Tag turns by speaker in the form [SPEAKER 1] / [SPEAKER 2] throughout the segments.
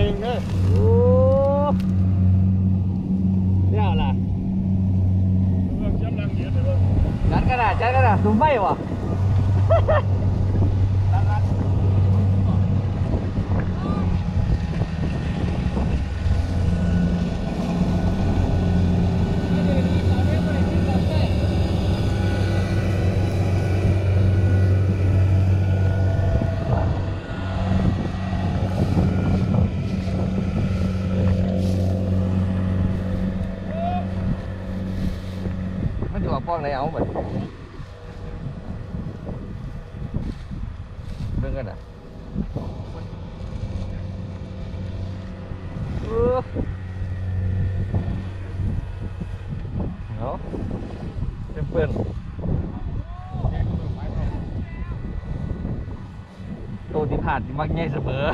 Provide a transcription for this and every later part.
[SPEAKER 1] ต้องไงเนี่ย
[SPEAKER 2] โอ้เนี่ยล่ะ
[SPEAKER 1] เรื่องย้ำลังเยอะเลยว่า
[SPEAKER 2] จัดกระดาษจัดกระดาษซุ้มไฟวะ มันอยู่กับป้อ งไหนเอาเหมือนเรื่องกันอะเออเอาเป็นเพื่อนโตที่ผ่านมักง่ายเสมอ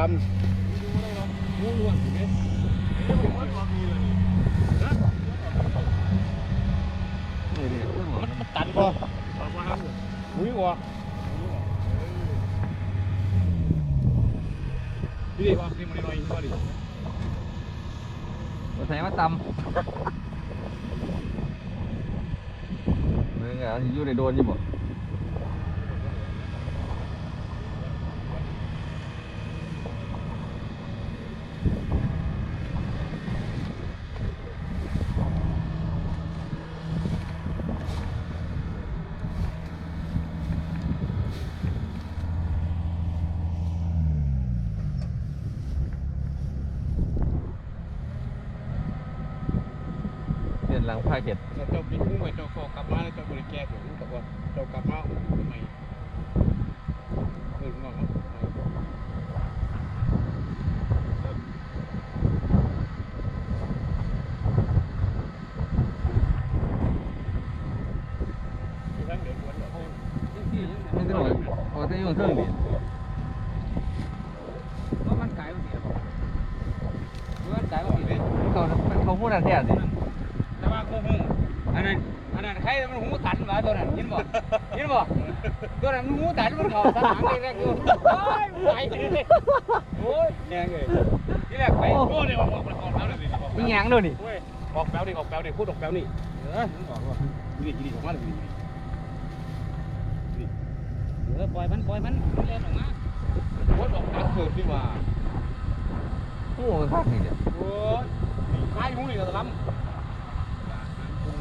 [SPEAKER 1] หัวบ่ได้ตะด
[SPEAKER 2] นี่นี่เครื่องหลอดำ
[SPEAKER 1] ตันบ่มุ้ยว่ะพี่ดิว่าพี่มันน้อยก็ดิ
[SPEAKER 2] มาใส่มาตำมึงอะอยู่ในโดนอยู่บ่ เปลี่ยนหลังพาเก็ต
[SPEAKER 1] เจ้าปีกุ้งไปเจ้าฟอกกลับมาแล้วเจ้าบริแก้ถึงแต่ว่าเจ้ากลับมาทำไมเอองอกครับทั้งเดือด
[SPEAKER 2] ไม่ต้องหรอกโอ้แต่อยู่เครื่องดิ
[SPEAKER 3] เพราะมันไก่มันเสียบ่มันไก่มันเสีย
[SPEAKER 2] เขาเขาพูดอันแท้สิ
[SPEAKER 3] แต่ว่ากูหูอันนั้นอันนั้นใครมันหูตัน วะตัวนั้นยินบ่ยินบ่ตัวนั้นมันหูตันมันเขาสนามแรกๆอยู่โอ้ยมันไปเลยโอ้ยแย่เลยที่แรกไป
[SPEAKER 1] โอ้เดี๋ยวออกออกออกแล้วดิ
[SPEAKER 2] นี่หยังด้วยนี่
[SPEAKER 1] เว้ยออกแป๊วดิออกแป๊วดิพูดออกแป๊วนี่
[SPEAKER 3] เออมันบอกว่า
[SPEAKER 1] ดีดีออกมาเลยดี
[SPEAKER 3] เออปล่อยมันปล่อยมันมันเล่นออกมา
[SPEAKER 1] พูดออกแป๊วเกิดขึ้นมา
[SPEAKER 2] โอ้คักนี่เดี๋ยว
[SPEAKER 1] โอ้ยไอ้หูนี่ก็ตะล้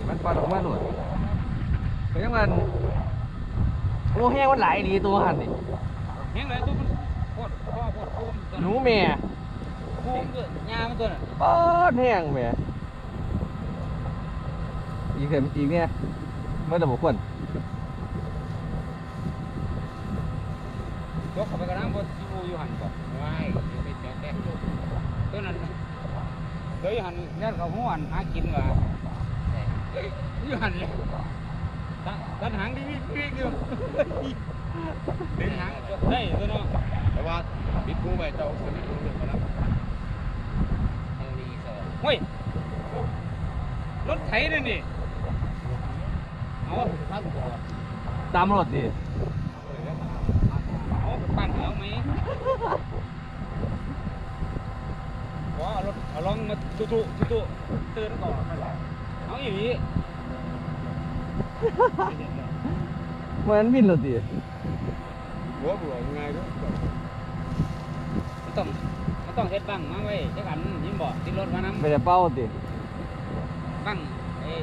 [SPEAKER 2] มันปาดออกมาหน่อย ก็ยังมันโอ้แห้งมันหลายดีตัวหันนี่
[SPEAKER 3] แห้งเลยตัวมันโคตรพ่อโคตรโคมตัว
[SPEAKER 2] หนูแม่
[SPEAKER 3] โคมตัวหญ้ามันตัวนั้น
[SPEAKER 2] ปาดแห้งแม่อีกเห็นอีกเนี่ยเมื่อแต่บุคคล
[SPEAKER 3] ยกเข้าไปกระด้างบนที่รูอยู่หันก่อนำ
[SPEAKER 1] ว้ายไปแจกแจก
[SPEAKER 3] ตัวนั้นเดี๋ยวอยู่หันยัดเขาหัวหันหากินว่ะอยู่หันเลย ตันหางดิวิวิอยู่ดึงหางได้ตัวเนาะ
[SPEAKER 1] แต่ว่าปิดหูไปเจ้าสนิทรู้เรื่องมาแล้ว
[SPEAKER 3] เฮ้ยรถไถนั่นี่เอา
[SPEAKER 2] ตามรถดิ
[SPEAKER 3] เอาปั่นเอาไหมว่าเอารถเอาลองมาตุตุตุตุตื่นก่อนเอาอย่างนี้
[SPEAKER 2] มือนวินรถดิ
[SPEAKER 1] หัวเบื่อยังไงด้วย
[SPEAKER 3] มันต้องมันต้องเฮ็ดบังมาไว้จักอันยิ้มบอกติดรถมานํ
[SPEAKER 2] ไม่ได้เป้าดิ
[SPEAKER 3] บังเอ้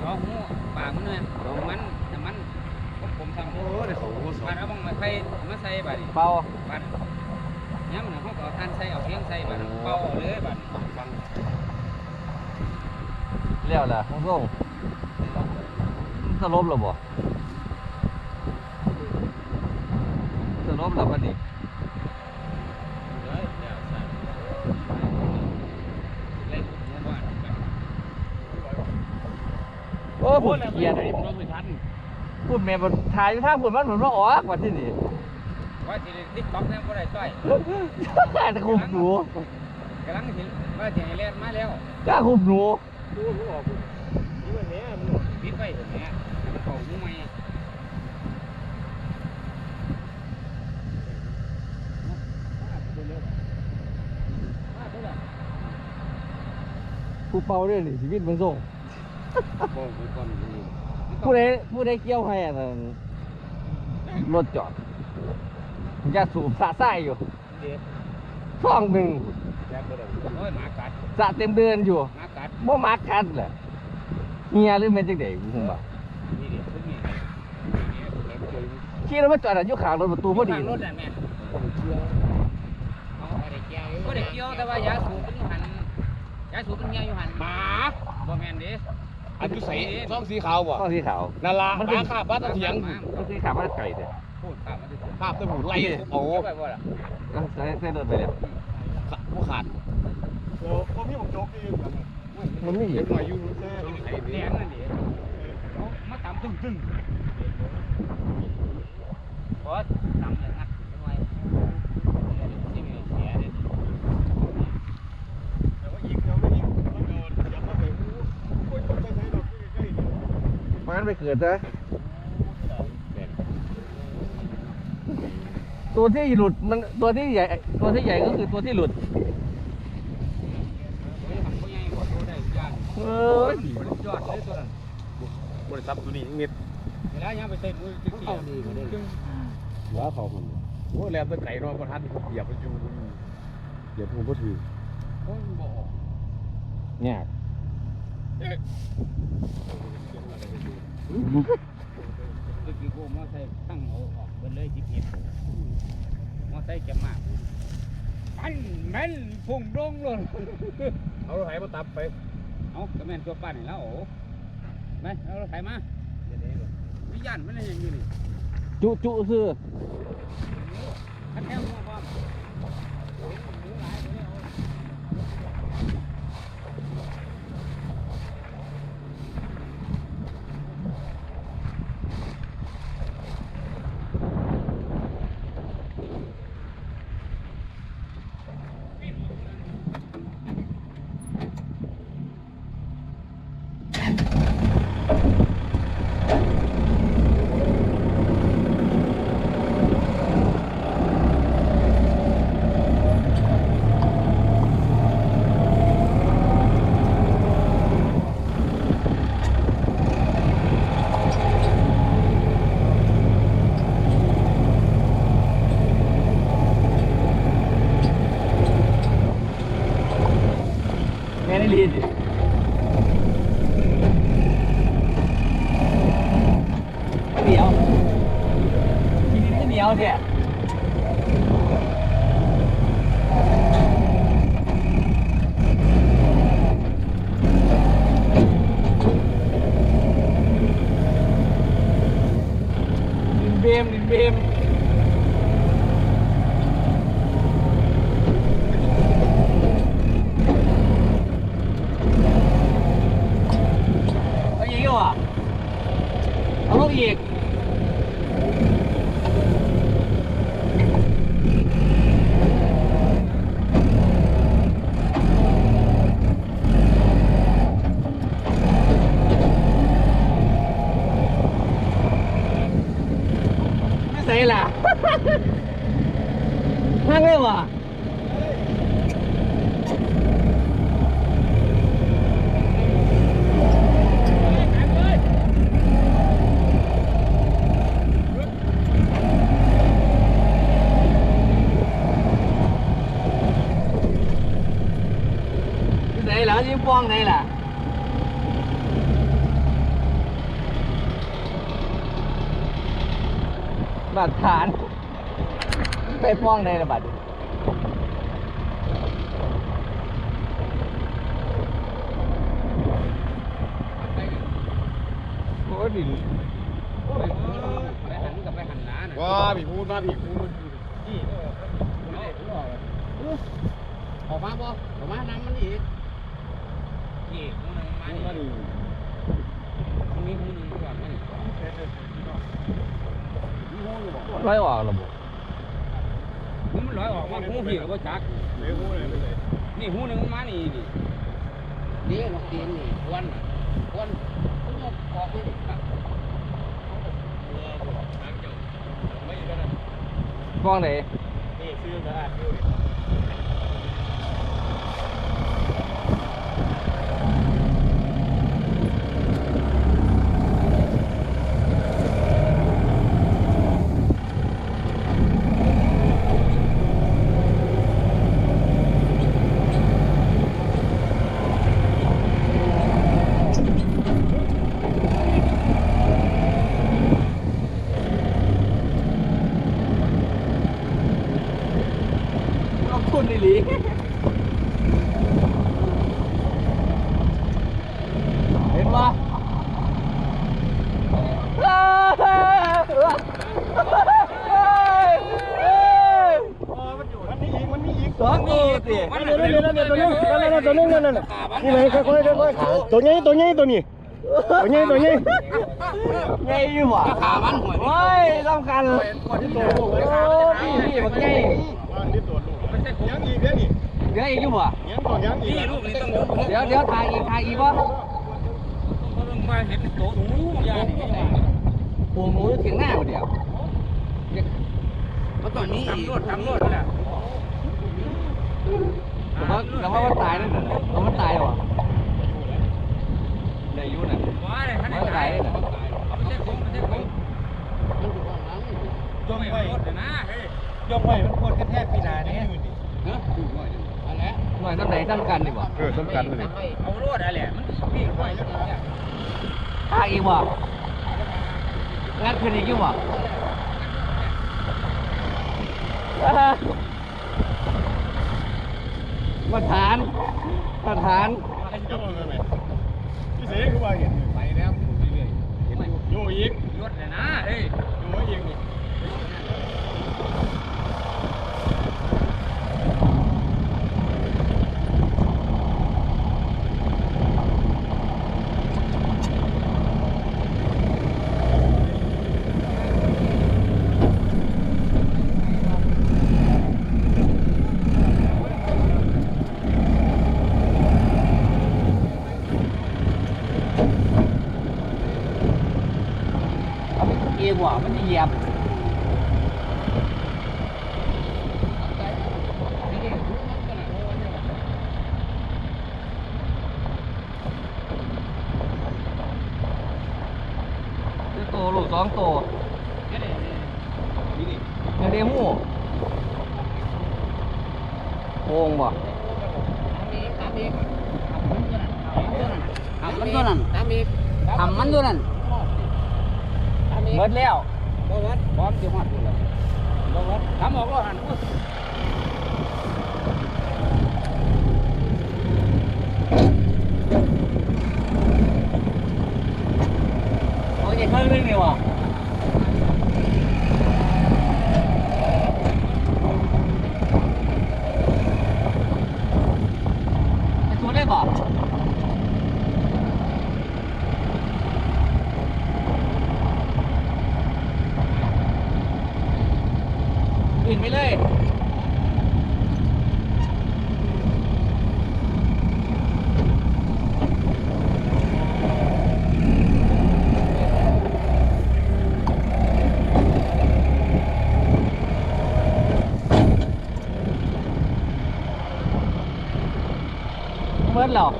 [SPEAKER 3] เอาหูปากมันเนี่ยมันน้ำมันผมผมทำ
[SPEAKER 1] โอ้เดี๋ยวเขาหัวสอ
[SPEAKER 3] บัดเอาบังไม้ไผ่มาใส่บัดนี้
[SPEAKER 2] เป้า
[SPEAKER 3] บัดย้ำนะเขาก็เอาท่านใส่เอาเพียงใส่บัดเป่าเอาเลยบัด
[SPEAKER 1] ฟัง
[SPEAKER 2] เลี้ยวล่ะห้องส่ง สลบหรอบ่สลบหรอบัดนี้
[SPEAKER 3] โอพูดเกี
[SPEAKER 2] ยดเลยพูดแม่บนถ่ายท่าพูดมันเหมือนว่าออกว่าที่นี่
[SPEAKER 3] ว่าที่ติ๊กต็อกแนี่ยก็ได้ช่วย
[SPEAKER 2] แต่คุมหนู
[SPEAKER 3] กำลังเห็นว่าเสียงแรนมาแล้ว
[SPEAKER 2] กล้าคุมหนู
[SPEAKER 3] ดูหนูออกนี่มันนี้มันปิดไปเห็นเนี้ย ม่
[SPEAKER 2] ผู้เป่าด้วยนี่ชีวิตมันส่ง
[SPEAKER 1] บ่คือก่อนนี่
[SPEAKER 2] ผู้ใดผู้ใดเกี่ยวให้อะนั่นรถจอดยาสูบสะไส้อยู่ช่องหนึ่ง
[SPEAKER 1] แจ๊บบ่ได้
[SPEAKER 3] โอ้ยหมากัด
[SPEAKER 2] สะเต็มเดือนอยู่
[SPEAKER 3] หมากัด
[SPEAKER 2] บ่มักกันแหละเฮียหรือเป็นจังไดกูคงบ่า
[SPEAKER 3] นี่ดิพวกนี้
[SPEAKER 2] ขี่รถมาจอดอยู่ข้างรถประตูพอดี
[SPEAKER 3] รถน่ะแม่เอาเด้เกี่ยวบ่ได้เกี่ยวแต่ว่ายาสูบมันอยู่หันยาสูบมันเหี่ยวอยู่หันหมาบ่แม่นเด้
[SPEAKER 1] อันนี้ใส่ซองสีขาวบ่
[SPEAKER 2] ข้อสีขาว
[SPEAKER 1] นั่นล่ะหมาคาบบ้านตะเถียง
[SPEAKER 2] ข้อสีขาวมันไก่เด้อ
[SPEAKER 3] พูดข้ามมาดิ
[SPEAKER 1] คาบตะหูไล่โอ้
[SPEAKER 3] เอาไปบ่ล่ะ
[SPEAKER 2] เอาใส่ใส่รถไปแล้ว
[SPEAKER 1] ผู้ขาดโอ้ก็
[SPEAKER 2] มันไม่เห็น
[SPEAKER 1] หน่อยอยู่แท้ไอ้
[SPEAKER 3] แดงนั่นดิเอามาตำตึ้งตึ้งพอตำอย่างงัดทำไมที่มีเสียดิ
[SPEAKER 2] มัน ไปเกิดซะตัวที่หลุดมันตัวที่ใหญ่ ตัวที่ใหญ่ก็คือตัวที่หลุด
[SPEAKER 3] เฮ้ยทำเขาใหญ่กว่าตัวได้ย่าน
[SPEAKER 2] เอ
[SPEAKER 3] โอ้
[SPEAKER 2] อย
[SPEAKER 3] ยอดเลยตัวนั้น
[SPEAKER 1] บริษัทตัวนี้นิด
[SPEAKER 3] เวลายังไปเต้นมือตึ้ง
[SPEAKER 1] เข้าดีกว่าเดิมว้าเขาคนโอ้แลมตะไก่นอนบ่ทันเหยียบมันอยู่เหยียบผมก็ถือ
[SPEAKER 3] โอ้ยบ่ออก
[SPEAKER 2] เนี่ย
[SPEAKER 3] ตึกโก้มอไซค์ตั้งเอาออกเบิดเลยจิบเห็ดมอไซค์จะมากปันแม่นพุ่งดงเลย
[SPEAKER 1] เอารถไถมาตับไป
[SPEAKER 3] เอากระแม่นตัวปั้นนี่แล้วโอ้ไปเอารถไถมาวิญญาณมันยังอยู่นี่
[SPEAKER 2] จุจุซื้อ
[SPEAKER 3] ขันแถวมาพร้อม
[SPEAKER 2] แไม่ใส่ล่ะห้างเลยวะไม่ใส่ล่ะยิ้มป้องไหนล่ะบาดฐานไปฟ้องในระบัดโอ้ดิน
[SPEAKER 3] โอ้ยไปหันกับไปหันหนาน่ะ
[SPEAKER 1] ว้าผีพูดมาผีพูด
[SPEAKER 3] นี่เออเอาออกมาบ่ออกมาน้ำมันอีกนี่มันมา
[SPEAKER 1] พูดมา
[SPEAKER 3] นี่
[SPEAKER 1] ดิ
[SPEAKER 3] ตรงนี้
[SPEAKER 2] ร้อยออกระบบ
[SPEAKER 3] หูมันลอยออกมาหูพี่ก็บ่จัก
[SPEAKER 1] เลี้ยงงูเลยไปเลย
[SPEAKER 3] นี่หูหนึงมันมานี่นี่นี่มันตีนนี่ควนควนมันยกออกไปนี่ครับ
[SPEAKER 1] ไม่อยู่กันนะ
[SPEAKER 2] กล้องไหน
[SPEAKER 1] นี่ซื้อกระดาษอยู่
[SPEAKER 2] อบคุณดิลีเห็นปะสองตัวสิ
[SPEAKER 3] มัน
[SPEAKER 4] เดี๋ยวเดี๋ยวเดี๋ยวตัวนึงนั่นนั่นตัวนึงนั่นนั่นนี่ไหมค่อยค่อยค่อยตัวนี้ตัวนี้ตัวนี้ตัวนี้ตัวนี้
[SPEAKER 2] ไงอยู่วะ
[SPEAKER 3] ขามันหวย
[SPEAKER 2] โอ้ยสำคัญโอ้พี่พี่บอกไง
[SPEAKER 1] ว่ ยังอีกเด้อนี่
[SPEAKER 2] เดี๋ยวอีกอยู่วะ
[SPEAKER 1] ยังก่อนยังอีก
[SPEAKER 3] นี่ลูกนี่ต้อง
[SPEAKER 2] เดี๋ยวเดี๋ยวถ่ายอีกถ่ายอีกวะ
[SPEAKER 3] ต้องลงมาเห็นโตหนูยานี่
[SPEAKER 2] ปูหมูอยู่เถียงหน้ากูเดียว
[SPEAKER 3] มันตอนนี้ทำรวดทำรวดแหละ
[SPEAKER 2] แต่ว่าแต่ว่ามันตายนั่นน่ะเอามันตายวะได้อายุน่ะ
[SPEAKER 3] ว้าเลยท่านไหนเอาไปเช็คผมไปเช็คผมจมไปรถเลยนะเฮ้ย
[SPEAKER 1] ยกไว้มันควรกระแทกปีนาเนี่ย
[SPEAKER 3] เนาะอะไร
[SPEAKER 2] หน่อยน้ำไหนตั้งกันดีกว่า
[SPEAKER 1] เออสำคัญเลย
[SPEAKER 3] เอารถอะไรมันวิ่งไปแล้วเนี่ย
[SPEAKER 2] ถ่ายอีกวะงัดขึ้นอีกอยู่วะมาฐานมาฐาน
[SPEAKER 1] ยกเลยไหมพี่เสกคือว่าเห็นไปแล้วเรื่อยๆเห็นอยู่โยอีก
[SPEAKER 3] รถเลยนะเฮ้ย
[SPEAKER 1] โยอีก นี่
[SPEAKER 2] เอาไปเอียงวะมันจะเหยียบคือโตลูกสองโตเดี๋ยวเดี๋ยวหูโป่งบ่
[SPEAKER 3] ทำมันตัวนั้นทำอีกทำมันตัวนั้น
[SPEAKER 2] เบิดแล้ว
[SPEAKER 3] บ่วัดพร้อมจะมัดแล้วบ่วัดทำออกก็หัน
[SPEAKER 2] โอ้ยเครื่องนึงนี่วะไอ้ตัวได้บ่อื่น ไปเลยเบิดแล้ว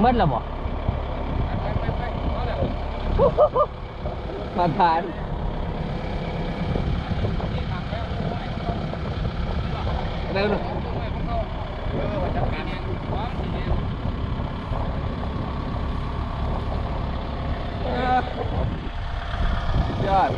[SPEAKER 2] เบิดแล้วบ่ มาทานเร็วหน่อยยอด